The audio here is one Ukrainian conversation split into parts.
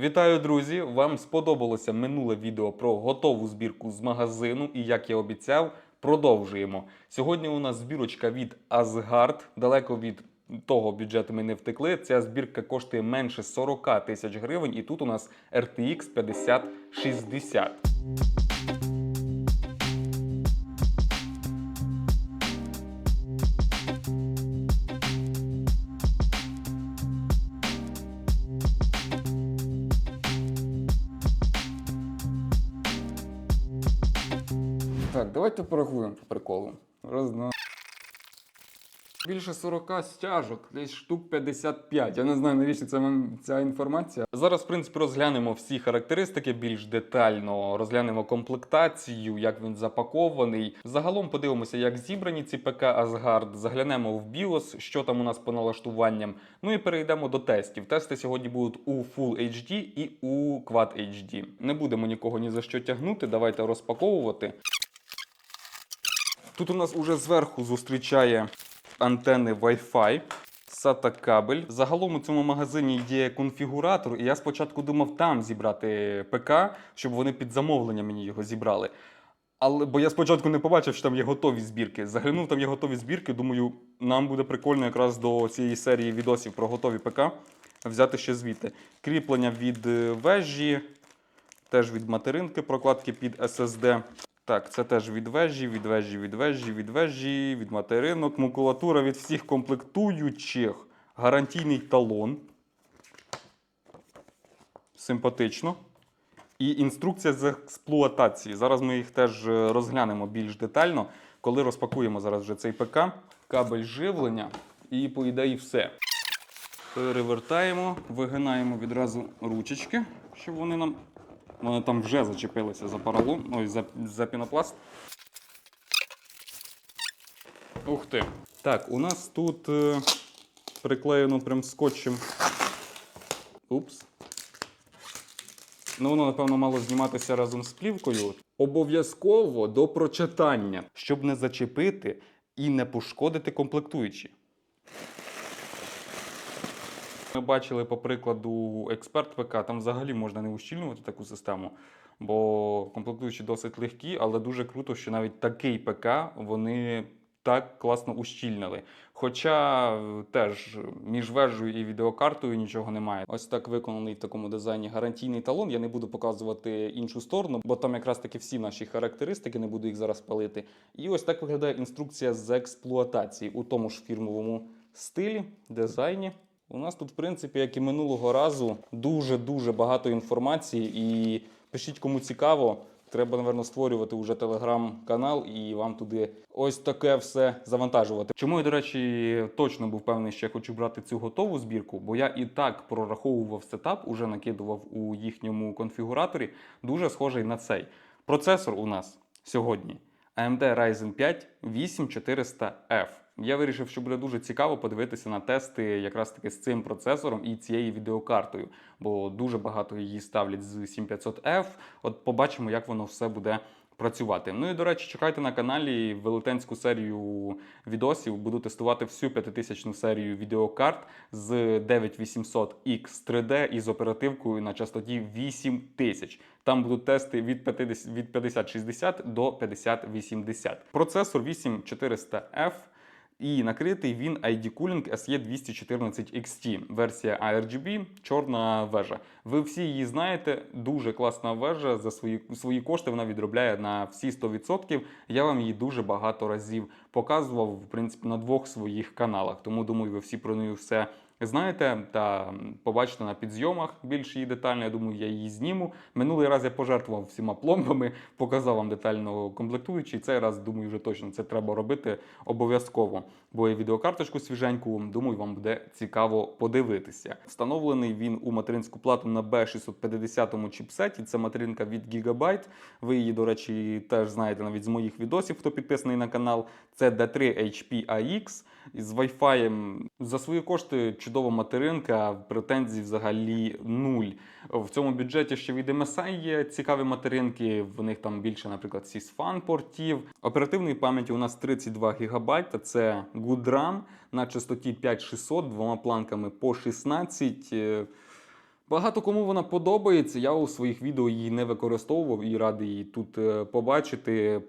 Вітаю, друзі! Вам сподобалося минуле відео про готову збірку з магазину, і як я обіцяв, продовжуємо. Сьогодні у нас збірочка від Asgard. Далеко від того бюджету ми не втекли. Ця збірка коштує менше 40 тисяч гривень, і тут у нас RTX 5060. Давайте порахуємо по приколу. Раз, два. Більше 40 стяжок, десь штук 55. Я не знаю, навіщо це вам ця інформація. Зараз, в принципі, розглянемо всі характеристики більш детально, розглянемо комплектацію, як він запакований. Загалом подивимося, як зібрані ці ПК Asgard, заглянемо в BIOS, що там у нас по налаштуванням. Ну і перейдемо до тестів. Тести сьогодні будуть у Full HD і у Quad HD. Не будемо нікого ні за що тягнути. Давайте розпаковувати. Тут у нас уже зверху зустрічає антени Wi-Fi. SATA кабель. Загалом у цьому магазині є конфігуратор, і я спочатку думав там зібрати ПК, щоб вони під замовлення мені його зібрали. Але бо я спочатку не побачив, що там є готові збірки. Заглянув, там є готові збірки. Думаю, нам буде прикольно якраз до цієї серії відосів про готові ПК взяти ще звідти. Кріплення від е, вежі, теж від материнки, прокладки під SSD. Так, це теж від вежі, від вежі, від вежі, від вежі, від материнок, макулатура від всіх комплектуючих. Гарантійний талон. Симпатично. І інструкція з експлуатації. Зараз ми їх теж е, розглянемо більш детально, коли розпакуємо зараз вже цей ПК, кабель живлення і, по ідеї, все. Перевертаємо, вигинаємо відразу ручечки, щоб вони нам. Вони там вже зачепилися за поролон, ой, за, за пінопласт. Ух ти. Так, у нас тут е, приклеєно прям скотчем. Упс. Ну, воно, напевно, мало зніматися разом з плівкою. Обов'язково до прочитання, щоб не зачепити і не пошкодити комплектуючі. Ми бачили по прикладу експерт ПК, там взагалі можна не ущільнювати таку систему, бо комплектуючі досить легкі, але дуже круто, що навіть такий ПК вони так класно ущільнили. Хоча е, теж між вежею і відеокартою нічого немає. Ось так виконаний в такому дизайні гарантійний талон. Я не буду показувати іншу сторону, бо там якраз таки всі наші характеристики, не буду їх зараз палити. І ось так виглядає інструкція з експлуатації у тому ж фірмовому стилі, дизайні. У нас тут, в принципі, як і минулого разу, дуже-дуже багато інформації. І пишіть, кому цікаво. Треба, напевно, створювати вже телеграм-канал і вам туди ось таке все завантажувати. Чому я, до речі, точно був певний, що я хочу брати цю готову збірку, бо я і так прораховував сетап, уже накидував у їхньому конфігураторі. Дуже схожий на цей. Процесор у нас сьогодні AMD Ryzen 5 8400F. Я вирішив, що буде дуже цікаво подивитися на тести якраз таки з цим процесором і цією відеокартою, бо дуже багато її ставлять з 7500F. От побачимо, як воно все буде працювати. Ну і до речі, чекайте на каналі велетенську серію відосів. Буду тестувати всю 5000 серію відеокарт з 9800X 3D із оперативкою на частоті 8000. Там будуть тести від 50 від 5060 до 5080. Процесор 8400F. І накритий він ID Cooling SE214 XT, версія ARGB, чорна вежа. Ви всі її знаєте, дуже класна вежа. За свої свої кошти вона відробляє на всі 100%. Я вам її дуже багато разів показував, в принципі, на двох своїх каналах. Тому думаю, ви всі про неї все знаєте та побачите на підзйомах більш її детально. Я думаю, я її зніму. Минулий раз я пожертвував всіма пломбами, показав вам детально комплектуючий. Цей раз думаю, вже точно це треба робити обов'язково. Бо я відеокарточку свіженьку, думаю, вам буде цікаво подивитися. Встановлений він у материнську плату на B650 чіпсеті. Це материнка від Gigabyte. Ви її, до речі, теж знаєте навіть з моїх відосів, хто підписаний на канал. Це D3 HP AX з Wi-Fi. За свої кошти чудова материнка, претензій взагалі нуль. В цьому бюджеті ще від MSI є цікаві материнки. В них там більше, наприклад, SysFan портів. Оперативної пам'яті у нас 32 ГБ. Це GoodRAM на частоті 5600, двома планками по 16. Багато кому вона подобається. Я у своїх відео її не використовував і радий її тут е, побачити.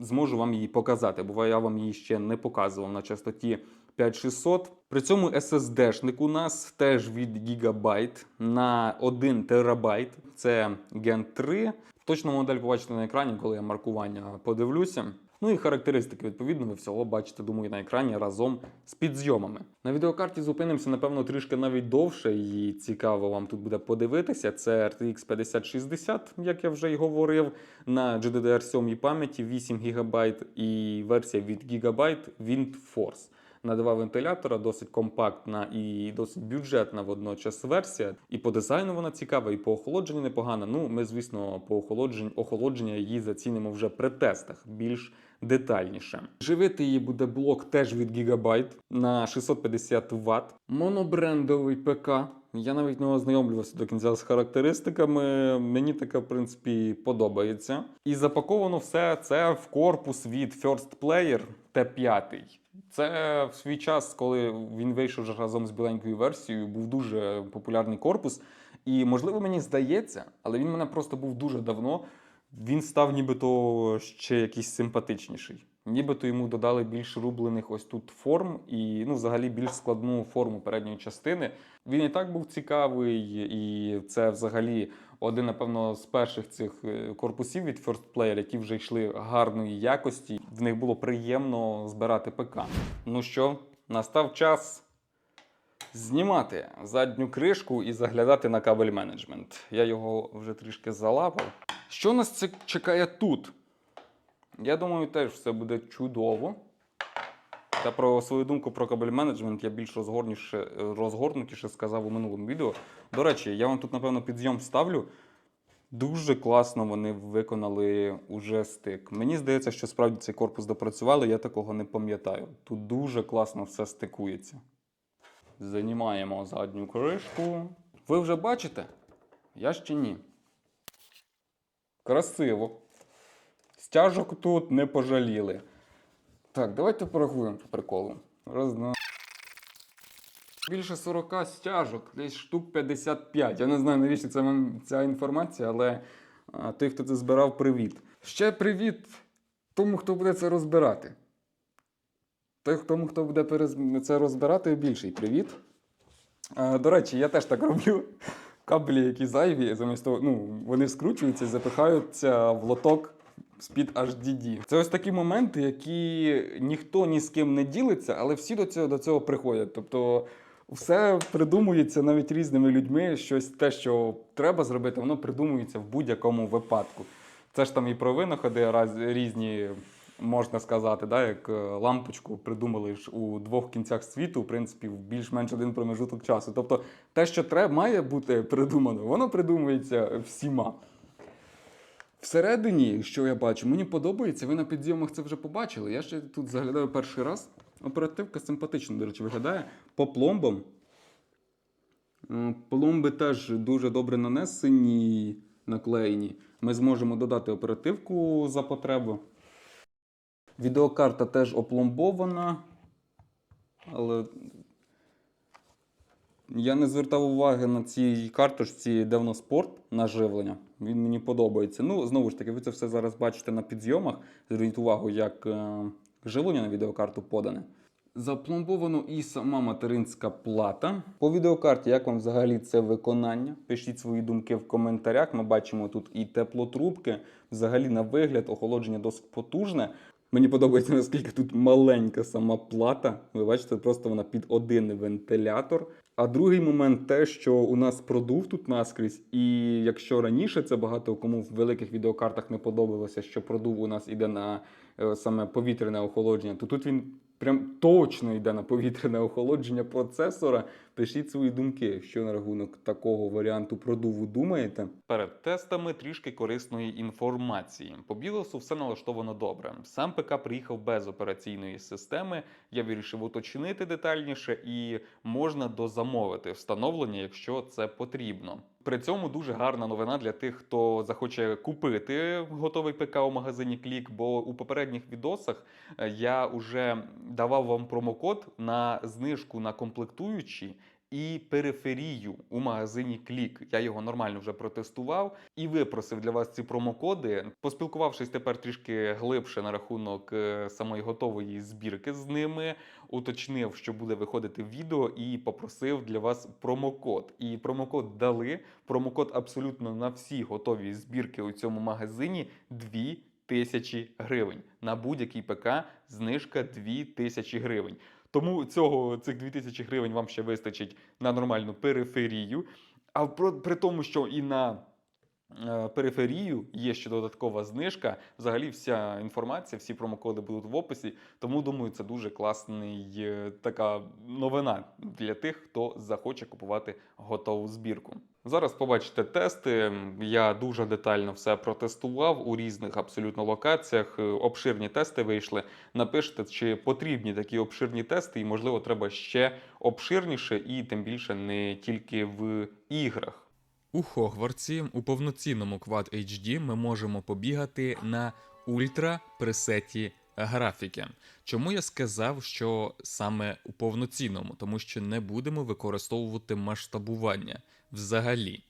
Зможу вам її показати, бо я вам її ще не показував на частоті 5600. При цьому SSD-шник у нас теж від Gigabyte на 1 терабайт. Це Gen 3. Точну модель побачите на екрані, коли я маркування подивлюся. Ну і характеристики, відповідно, ви всього бачите, думаю, на екрані разом з підзйомами. На відеокарті зупинимося, напевно, трішки навіть довше, і цікаво вам тут буде подивитися. Це RTX 5060, як я вже й говорив, на GDDR7 пам'яті 8 ГБ і версія від Gigabyte WindForce. На два вентилятора, досить компактна і досить бюджетна водночас версія. І по дизайну вона цікава, і по охолодженню непогана. Ну, ми, звісно, по охолодженню охолодження її зацінимо вже при тестах більш детальніше. Живити її буде блок теж від Gigabyte на 650 Вт. Монобрендовий ПК. Я навіть не ознайомлювався до кінця з характеристиками. Мені таке, в принципі, подобається. І запаковано все це в корпус від First Player T5. Це в свій час, коли він вийшов вже разом з біленькою версією, був дуже популярний корпус. І можливо, мені здається, але він мене просто був дуже давно. Він став нібито ще якийсь симпатичніший. Нібито йому додали більш рублених ось тут форм і ну, взагалі більш складну форму передньої частини. Він і так був цікавий, і це взагалі один, напевно, з перших цих е, корпусів від First Player, які вже йшли гарної якості. В них було приємно збирати ПК. Ну що, настав час знімати задню кришку і заглядати на кабель менеджмент. Я його вже трішки залапав. Що нас чекає тут? Я думаю, теж все буде чудово. Та про свою думку про кабель менеджмент я більш розгорніше, розгорнутіше сказав у минулому відео. До речі, я вам тут, напевно, підзйом ставлю. Дуже класно вони виконали уже стик. Мені здається, що справді цей корпус допрацювали, я такого не пам'ятаю. Тут дуже класно все стикується. Занімаємо задню кришку. Ви вже бачите? Я ще ні. Красиво. Стяжок тут не пожаліли. Так, давайте порахуємо по приколу. Раз, два. Більше 40 стяжок, десь штук 55. Я не знаю, навіщо це вам ця інформація, але а, той, хто це збирав, привіт. Ще привіт тому, хто буде це розбирати. Той, тому, хто буде це розбирати, більший привіт. А, до речі, я теж так роблю. Кабелі, які зайві, замість того, ну, вони скручуються і запихаються в лоток з-під HDD. Це ось такі моменти, які ніхто ні з ким не ділиться, але всі до цього, до цього приходять. Тобто все придумується навіть різними людьми. Щось те, що треба зробити, воно придумується в будь-якому випадку. Це ж там і про винаходи раз, різні. Можна сказати, да, як е, лампочку придумали ж у двох кінцях світу, в принципі, в більш-менш один промежуток часу. Тобто те, що треба, має бути придумано, воно придумується всіма. Всередині, що я бачу, мені подобається. Ви на підйомах це вже побачили. Я ще тут заглядаю перший раз. Оперативка симпатично, до речі, виглядає. По пломбам. Пломби теж дуже добре нанесені, наклеєні. Ми зможемо додати оперативку за потребу. Відеокарта теж опломбована. Але я не звертав уваги на цій карточці Devno Sport на живлення. Він мені подобається. Ну, знову ж таки, ви це все зараз бачите на підйомах. Зверніть увагу, як е, живлення на відеокарту подане. Запломбовано і сама материнська плата. По відеокарті, як вам взагалі це виконання? Пишіть свої думки в коментарях. Ми бачимо тут і теплотрубки. Взагалі, на вигляд, охолодження досить потужне. Мені подобається, наскільки тут маленька сама плата. Ви бачите, просто вона під один вентилятор. А другий момент те, що у нас продув тут наскрізь, і якщо раніше це багато кому в великих відеокартах не подобалося, що продув у нас іде на е, саме повітряне охолодження, то тут він прям точно йде на повітряне охолодження процесора. Пишіть свої думки, що на рахунок такого варіанту продуву думаєте. Перед тестами трішки корисної інформації. По білосу все налаштовано добре. Сам ПК приїхав без операційної системи. Я вирішив уточнити детальніше і можна дозамовити встановлення, якщо це потрібно. При цьому дуже гарна новина для тих, хто захоче купити готовий ПК у магазині Клік, бо у попередніх відосах е, я вже давав вам промокод на знижку на комплектуючі. І периферію у магазині Клік. Я його нормально вже протестував і випросив для вас ці промокоди. Поспілкувавшись тепер трішки глибше на рахунок е, самої готової збірки з ними, уточнив, що буде виходити відео, і попросив для вас промокод. І промокод дали. Промокод абсолютно на всі готові збірки у цьому магазині 2000 гривень. На будь-який ПК знижка 2000 гривень. Тому цього цих 2000 гривень вам ще вистачить на нормальну периферію. А при тому, що і на периферію є ще додаткова знижка. Взагалі, вся інформація, всі промокоди будуть в описі. Тому думаю, це дуже класний е, така новина для тих, хто захоче купувати готову збірку. Зараз побачите тести. Я дуже детально все протестував у різних абсолютно локаціях. Е, Обширні тести вийшли. Напишите, чи потрібні такі обширні тести, і можливо треба ще обширніше, і тим більше не тільки в іграх. У Хогвартсі у повноцінному Quad HD ми можемо побігати на ультра пресеті графіки. Чому я сказав, що саме у повноцінному, тому що не будемо використовувати масштабування взагалі.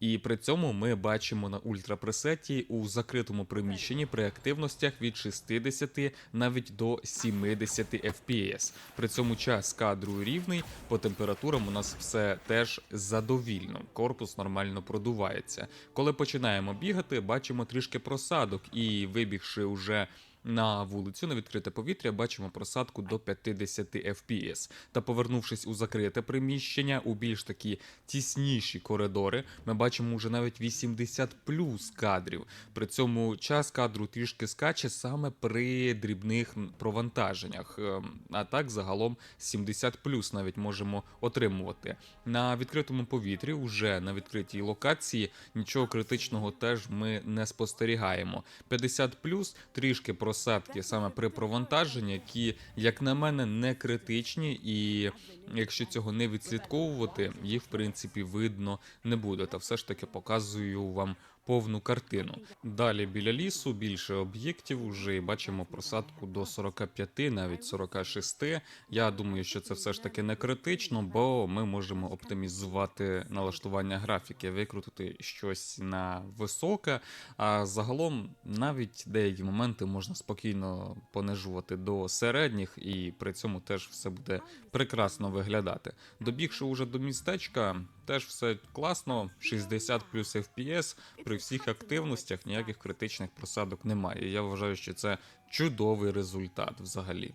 І при цьому ми бачимо на ультрапресеті у закритому приміщенні при активностях від 60 навіть до 70 FPS. При цьому час кадру рівний, по температурам у нас все теж задовільно. Корпус нормально продувається. Коли починаємо бігати, бачимо трішки просадок, і вибігши уже на вулицю на відкрите повітря бачимо просадку до 50 FPS. Та повернувшись у закрите приміщення, у більш такі тісніші коридори, ми бачимо вже навіть 80 плюс кадрів. При цьому час кадру трішки скаче саме при дрібних провантаженнях. Ем, А так загалом 70 плюс навіть можемо отримувати. На відкритому повітрі, вже на відкритій локації, нічого критичного теж ми не спостерігаємо. 50 плюс трішки просадки саме при провантаженні, які, як на мене, не критичні, і якщо цього не відслідковувати, їх в принципі видно не буде. Та все ж таки показую вам повну картину. Далі біля лісу більше об'єктів уже і бачимо просадку до 45, навіть 46. Я думаю, що це все ж таки не критично, бо ми можемо оптимізувати налаштування графіки, викрутити щось на високе. А загалом навіть деякі моменти можна спокійно понижувати до середніх, і при цьому теж все буде прекрасно виглядати. Добігши уже до містечка, теж все класно, 60 плюс FPS, при всіх активностях ніяких критичних просадок немає. Я вважаю, що це чудовий результат взагалі.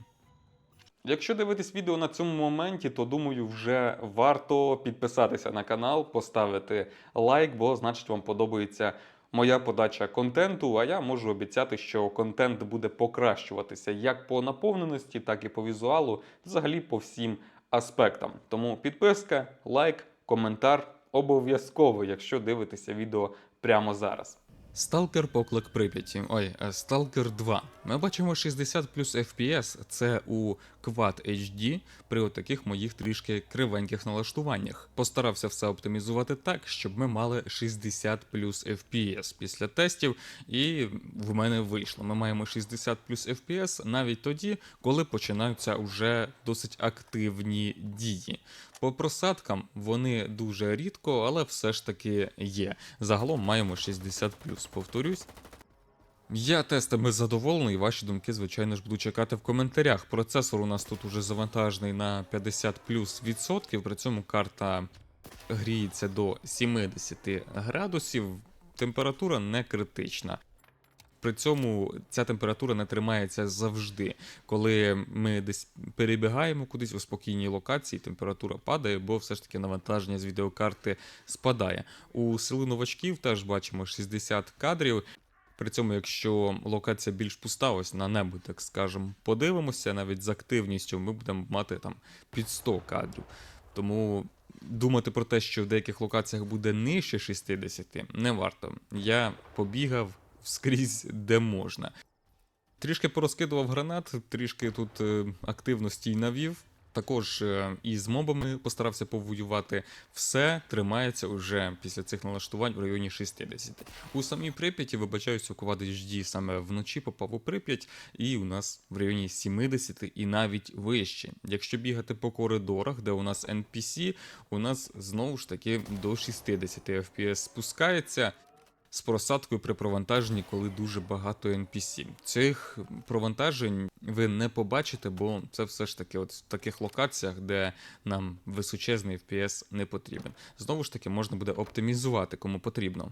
Якщо дивитись відео на цьому моменті, то думаю, вже варто підписатися на канал, поставити лайк, бо значить вам подобається моя подача контенту. А я можу обіцяти, що контент буде покращуватися як по наповненості, так і по візуалу, взагалі по всім аспектам. Тому підписка, лайк, коментар обов'язково, якщо дивитеся відео прямо зараз. Сталкер поклик Прип'яті. Ой, е, Сталкер 2. Ми бачимо 60 плюс FPS. Це у Quad HD при отаких моїх трішки кривеньких налаштуваннях. Постарався все оптимізувати так, щоб ми мали 60 плюс FPS після тестів, і в мене вийшло. Ми маємо 60 плюс FPS навіть тоді, коли починаються вже досить активні дії. По просадкам вони дуже рідко, але все ж таки є. Загалом маємо 60 Повторюсь. Я тестами задоволений, ваші думки, звичайно ж, буду чекати в коментарях. Процесор у нас тут уже завантажений на 50 плюс відсотків, при цьому карта гріється до 70 градусів, температура не критична. При цьому ця температура не тримається завжди. Коли ми десь перебігаємо кудись у спокійній локації, температура падає, бо все ж таки навантаження з відеокарти спадає. У сили новачків теж бачимо 60 кадрів. При цьому, якщо локація більш пуста, ось на небо, так скажемо, подивимося, навіть з активністю ми будемо мати там під 100 кадрів. Тому думати про те, що в деяких локаціях буде нижче 60, не варто. Я побігав скрізь, де можна. Трішки порозкидував гранат, трішки тут е, активності й навів. Також е, і з мобами постарався повоювати. Все тримається уже після цих налаштувань в районі 60. У самій Прип'яті, вибачаюсь, у Quad HD саме вночі попав у Прип'ять, і у нас в районі 70 і навіть вище. Якщо бігати по коридорах, де у нас NPC, у нас знову ж таки до 60 FPS спускається з просадкою при провантаженні, коли дуже багато NPC. Цих провантажень ви не побачите, бо це все ж таки от в таких локаціях, де нам височезний FPS не потрібен. Знову ж таки, можна буде оптимізувати, кому потрібно.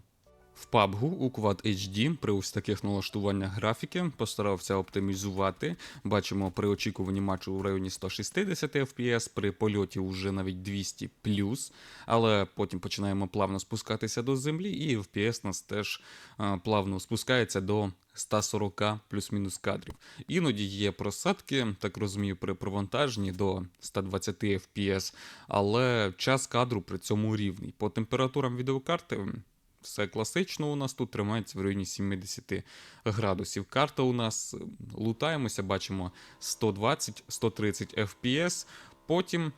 В PUBG у Quad HD при ось таких налаштуваннях графіки постарався оптимізувати. Бачимо при очікуванні матчу в районі 160 FPS, при польоті вже навіть 200 але потім починаємо плавно спускатися до землі, і FPS нас теж плавно спускається до 140 плюс-мінус кадрів. Іноді є просадки, так розумію, при провантаженні до 120 FPS, але час кадру при цьому рівний. По температурам відеокарти все класично у нас тут тримається в районі 70 градусів. Карта у нас лутаємося, бачимо 120-130 FPS. Потім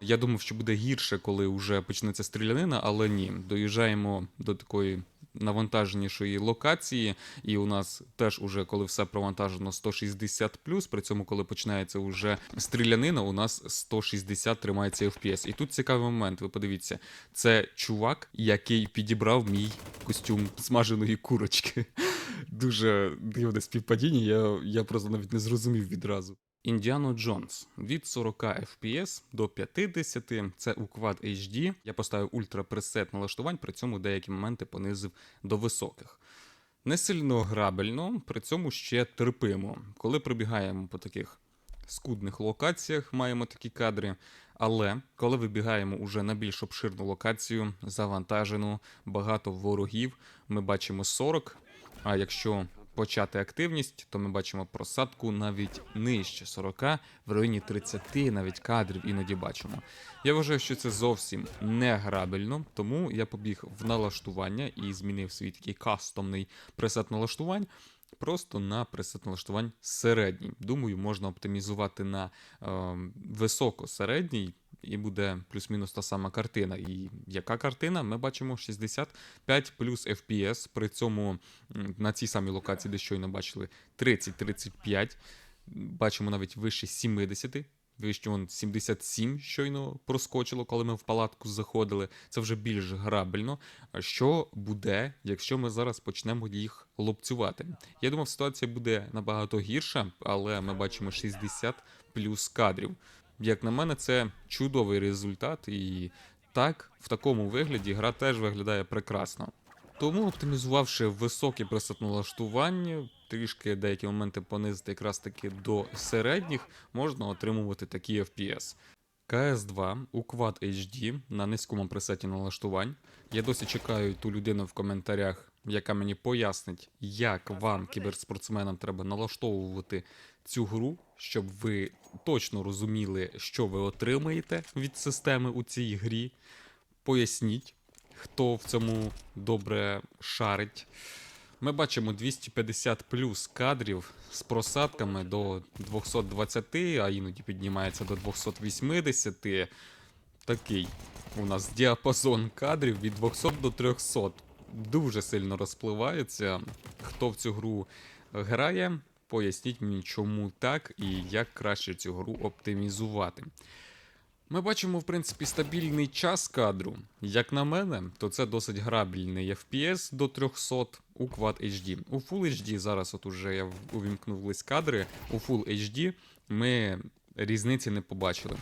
я думав, що буде гірше, коли вже почнеться стрілянина, але ні. Доїжджаємо до такої навантаженішої локації, і у нас теж уже коли все провантажено 160 при цьому, коли починається вже стрілянина, у нас 160 тримається FPS. І тут цікавий момент. Ви подивіться, це чувак, який підібрав мій костюм смаженої курочки. Дуже дивне співпадіння, я, я просто навіть не зрозумів відразу. Індіано Джонс від 40 FPS до 50, це у Quad HD. Я поставив ультра пресет налаштувань, при цьому деякі моменти понизив до високих. Не сильно грабельно, при цьому ще терпимо. Коли пробігаємо по таких скудних локаціях, маємо такі кадри. Але коли вибігаємо уже на більш обширну локацію, завантажену, багато ворогів, ми бачимо 40. А якщо почати активність, то ми бачимо просадку навіть нижче 40, в районі 30 навіть кадрів іноді бачимо. Я вважаю, що це зовсім не грабельно, тому я побіг в налаштування і змінив свій такий кастомний пресет налаштувань. Просто на пресет налаштувань середній. Думаю, можна оптимізувати на е, високо-середній, і буде плюс-мінус та сама картина. І яка картина? Ми бачимо 65 плюс FPS. При цьому на цій самій локації, де щойно бачили, 30-35. Бачимо навіть вище 70. Вище вон 77 щойно проскочило, коли ми в палатку заходили. Це вже більш грабельно. Що буде, якщо ми зараз почнемо їх лупцювати? Я думав, ситуація буде набагато гірша, але ми бачимо 60 плюс кадрів. Як на мене, це чудовий результат, і так, в такому вигляді гра теж виглядає прекрасно. Тому, оптимізувавши високі пресет налаштування, трішки деякі моменти понизити якраз таки до середніх, можна отримувати такі FPS. CS2 у Quad HD на низькому пресеті налаштувань. Я досі чекаю ту людину в коментарях, яка мені пояснить, як вам, кіберспортсменам, треба налаштовувати цю гру, щоб ви точно розуміли, що ви отримаєте від системи у цій грі. Поясніть, хто в цьому добре шарить. Ми бачимо 250 плюс кадрів з просадками до 220, а іноді піднімається до 280. Такий у нас діапазон кадрів від 200 до 300. Дуже сильно розпливається. Хто в цю гру грає, поясніть мені, чому так і як краще цю гру оптимізувати. Ми бачимо, в принципі, стабільний час кадру. Як на мене, то це досить грабельний FPS до 300 у Quad HD. У Full HD зараз, от уже я увімкнув лист кадри. У Full HD ми різниці не побачили.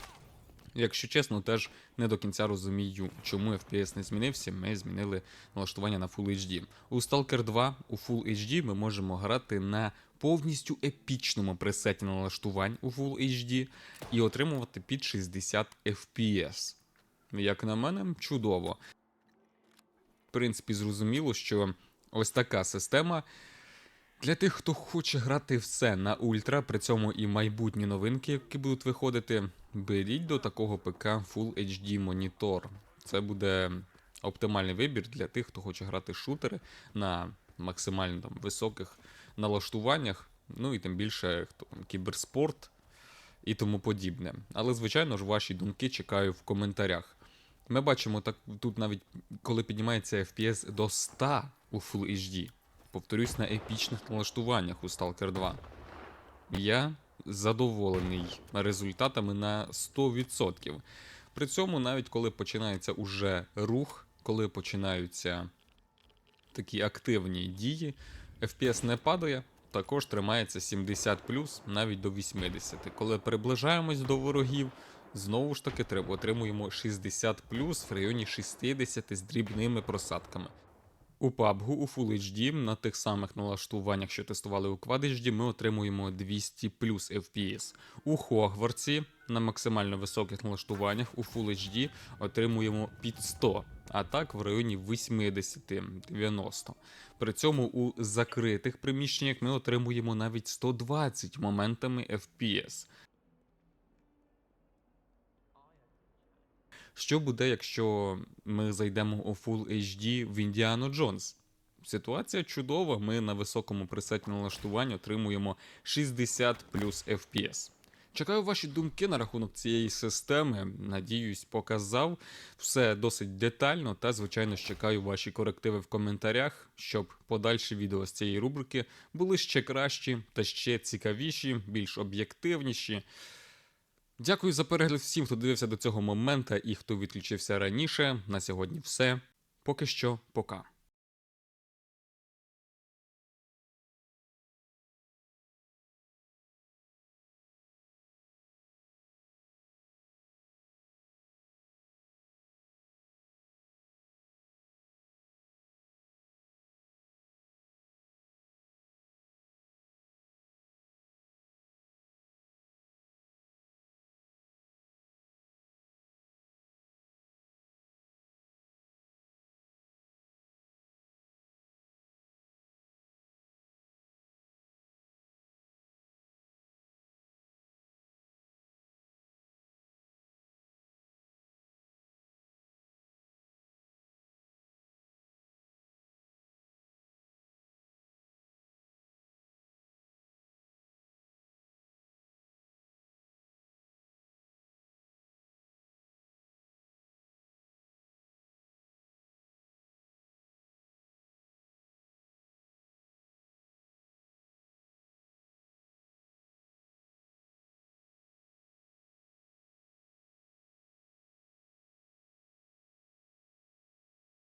Якщо чесно, теж не до кінця розумію, чому FPS не змінився. Ми змінили налаштування на Full HD. У Stalker 2 у Full HD ми можемо грати на повністю епічному пресеті налаштувань у Full HD і отримувати під 60 FPS. Як на мене, чудово. В принципі, зрозуміло, що ось така система. Для тих, хто хоче грати все на ультра, при цьому і майбутні новинки, які будуть виходити, беріть до такого ПК Full HD монітор. Це буде оптимальний вибір для тих, хто хоче грати шутери на максимально там, високих налаштуваннях. Ну і тим більше хто там, кіберспорт і тому подібне. Але, звичайно ж, ваші думки чекаю в коментарях. Ми бачимо так тут навіть коли піднімається FPS до 100 у Full HD. Повторюсь на епічних налаштуваннях у Stalker 2. Я задоволений результатами на 100%. При цьому, навіть коли починається уже рух, коли починаються такі активні дії, FPS не падає, також тримається 70 навіть до 80. Коли приближаємось до ворогів, знову ж таки треба отримуємо 60 в районі 60 з дрібними просадками. У PUBG у Full HD на тих самих налаштуваннях, що тестували у Quad HD, ми отримуємо 200 плюс FPS. У Хогвартсі на максимально високих налаштуваннях у Full HD отримуємо під 100, а так в районі 80-90. При цьому у закритих приміщеннях ми отримуємо навіть 120 моментами FPS. Що буде, якщо ми зайдемо у Full HD в Індіану Джонс? Ситуація чудова. Ми на високому пресеті налаштуванні отримуємо 60 плюс FPS. Чекаю ваші думки на рахунок цієї системи. Надіюсь, показав все досить детально. Та, звичайно, чекаю ваші корективи в коментарях, щоб подальші відео з цієї рубрики були ще кращі та ще цікавіші, більш об'єктивніші. Дякую за перегляд всім, хто дивився до цього моменту і хто відключився раніше. На сьогодні все. Поки що, пока.